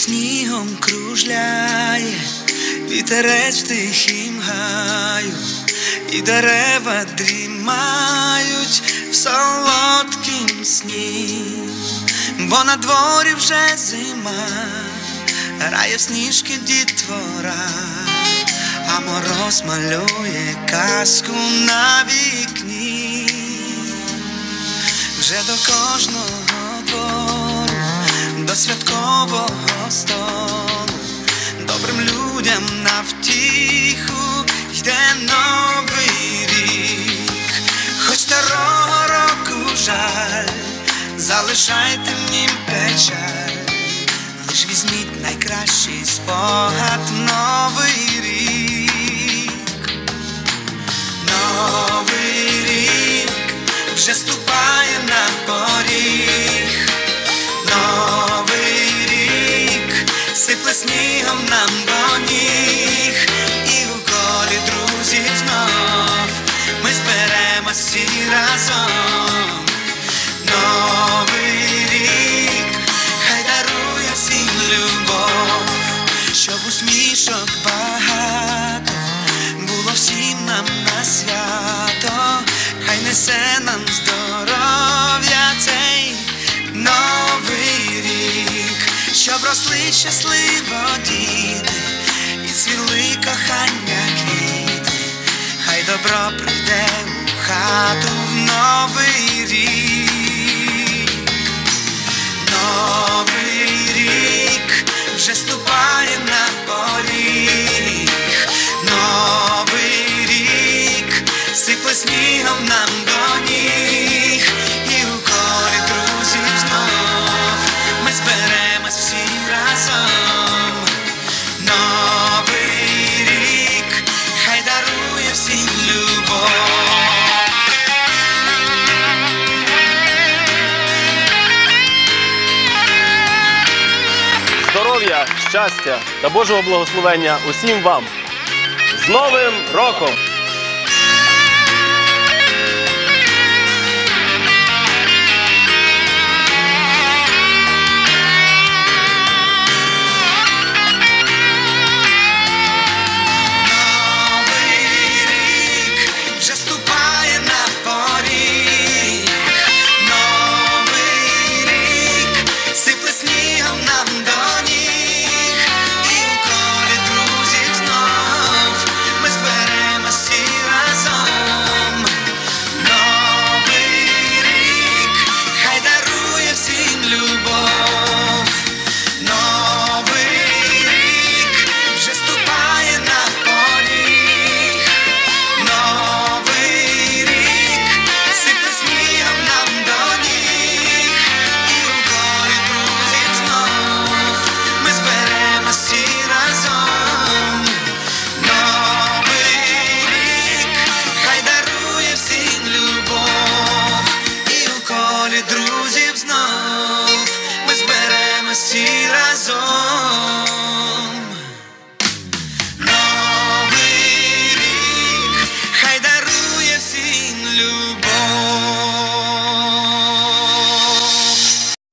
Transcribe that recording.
снігом кружляє, вітерець тихім гаю, і дерева дрімають в солодкім сні, бо на дворі вже зима, грає в сніжки дітвора, а мороз малює казку на вікні, вже до кожного двору, до святкового столу, добрим людям на втіху йде новий рік, хоч старого року жаль, залишайте мені печаль, лиш візьміть найкращий спогад снігом нам до ніг, і у колі друзів знов. Ми зберемось всі разом. Новий рік. Хай дарує всім любов, щоб усмішок багато було всім нам на свято, хай несе нам здоров'я щоб росли щасливо діти і цвіли кохання квіти, хай добро прийде у хату в новий рік. Новий рік вже ступає на поріг. Новий рік сипле снігом нам до ніг. Щастя та Божого благословення усім вам. З Новим роком!